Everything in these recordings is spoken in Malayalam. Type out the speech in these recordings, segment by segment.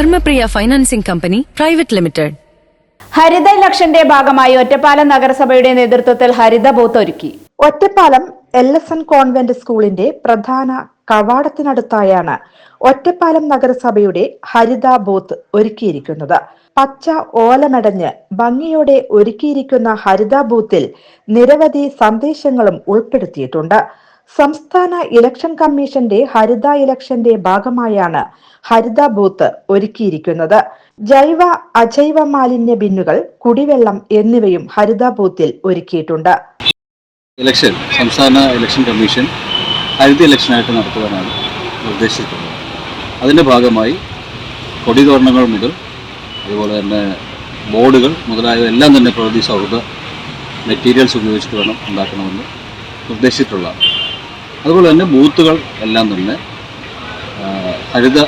Padmapriya financing company private limited. ഹരിത ലക്ഷന്റെ ഭാഗമായി ഒറ്റപ്പാലം നഗരസഭയുടെ നേതൃത്വത്തിൽ ഹരിത ബൂത്ത് ഒരുക്കി Ottapalam L S N convent സ്കൂളിന്റെ പ്രധാന കവാടത്തിനടുത്തായാണ് ഒറ്റപ്പാലം നഗരസഭയുടെ ഹരിത ബൂത്ത് ഒരുക്കിയിരിക്കുന്നത്. പച്ച ഓലമടഞ്ഞ് ഭംഗിയോടെ ഒരുക്കിയിരിക്കുന്ന ഹരിത ബൂത്തിൽ നിരവധി സന്ദേശങ്ങളും ഉൾപ്പെടുത്തിയിട്ടുണ്ട്. സംസ്ഥാന ഇലക്ഷൻ കമ്മീഷന്റെ ഹരിത ഇലക്ഷന്റെ ഭാഗമായാണ് ഹരിത ബൂത്ത് ഒരുക്കിയിരിക്കുന്നത്. ജൈവ അജൈവ മാലിന്യ ബിന്നുകൾ കുടിവെള്ളം എന്നിവയും ഹരിത ബൂത്തിൽ ഒരുക്കിയിട്ടുണ്ട്. ഇലക്ഷൻ സംസ്ഥാന ഇലക്ഷൻ കമ്മീഷൻ ഹരിത ഇലക്ഷനായിട്ട് നടത്തുവാനാണ് നിർദ്ദേശിച്ചിട്ടുള്ളത്. അതിന്റെ ഭാഗമായി കൊടിതോരണങ്ങൾ മുതൽ അതുപോലെ തന്നെ ബോർഡുകൾ മുതലായവ എല്ലാം തന്നെ പ്രകൃതി സൗഹൃദ മെറ്റീരിയൽസ് ഉപയോഗിച്ചിട്ട് വേണം ഉണ്ടാക്കണമെന്ന് നിർദ്ദേശിച്ചിട്ടുള്ളതാണ്. അതുപോലെ തന്നെ ബൂത്തുകൾ എല്ലാം തന്നെ ഹരിത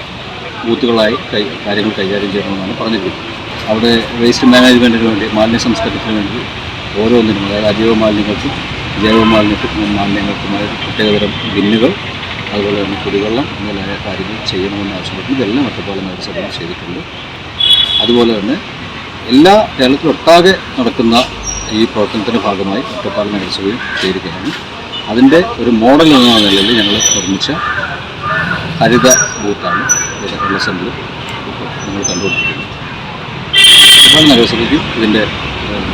ബൂത്തുകളായി കൈ കാര്യങ്ങൾ കൈകാര്യം ചെയ്യണമെന്നാണ് പറഞ്ഞിരിക്കുന്നത്. അവിടെ വേസ്റ്റ് മാനേജ്മെന്റിന് വേണ്ടി മാലിന്യ സംസ്കരണത്തിന് വേണ്ടി ഓരോന്നിനും അതായത് അജൈവ മാലിന്യങ്ങൾക്കും ജൈവ മാലിന്യത്തിനും മാലിന്യങ്ങൾക്കുമായ പ്രത്യേകതരം ബിന്നുകൾ അതുപോലെ തന്നെ കുടിവെള്ളം മുതലായ കാര്യങ്ങൾ ചെയ്യണമെന്ന് ആവശ്യപ്പെട്ടു ഇതെല്ലാം ഒറ്റപ്പാലം നഗരസഭയിൽ ചെയ്തിട്ടുണ്ട്. അതുപോലെ തന്നെ എല്ലാ കേരളത്തിലൊട്ടാകെ നടക്കുന്ന ഈ പ്രവർത്തനത്തിന്റെ ഭാഗമായി ഒറ്റപ്പാലം നഗരസഭയും ചെയ്തിരിക്കുകയാണ് അതിന്റെ ഒരു മോഡൽ എന്ന നിലയിൽ ഞങ്ങൾ നിർമ്മിച്ച ഹരിത ബൂത്താണ്. എമ്മിൽ ഇപ്പോൾ നിങ്ങൾ കണ്ടുകൊണ്ടിരിക്കുന്നത് ഒറ്റപ്പാലം നഗരസഭയ്ക്ക് ഇതിന്റെ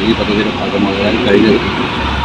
ഈ പദ്ധതിയുടെ ഭാഗമാകാൻ കഴിഞ്ഞത്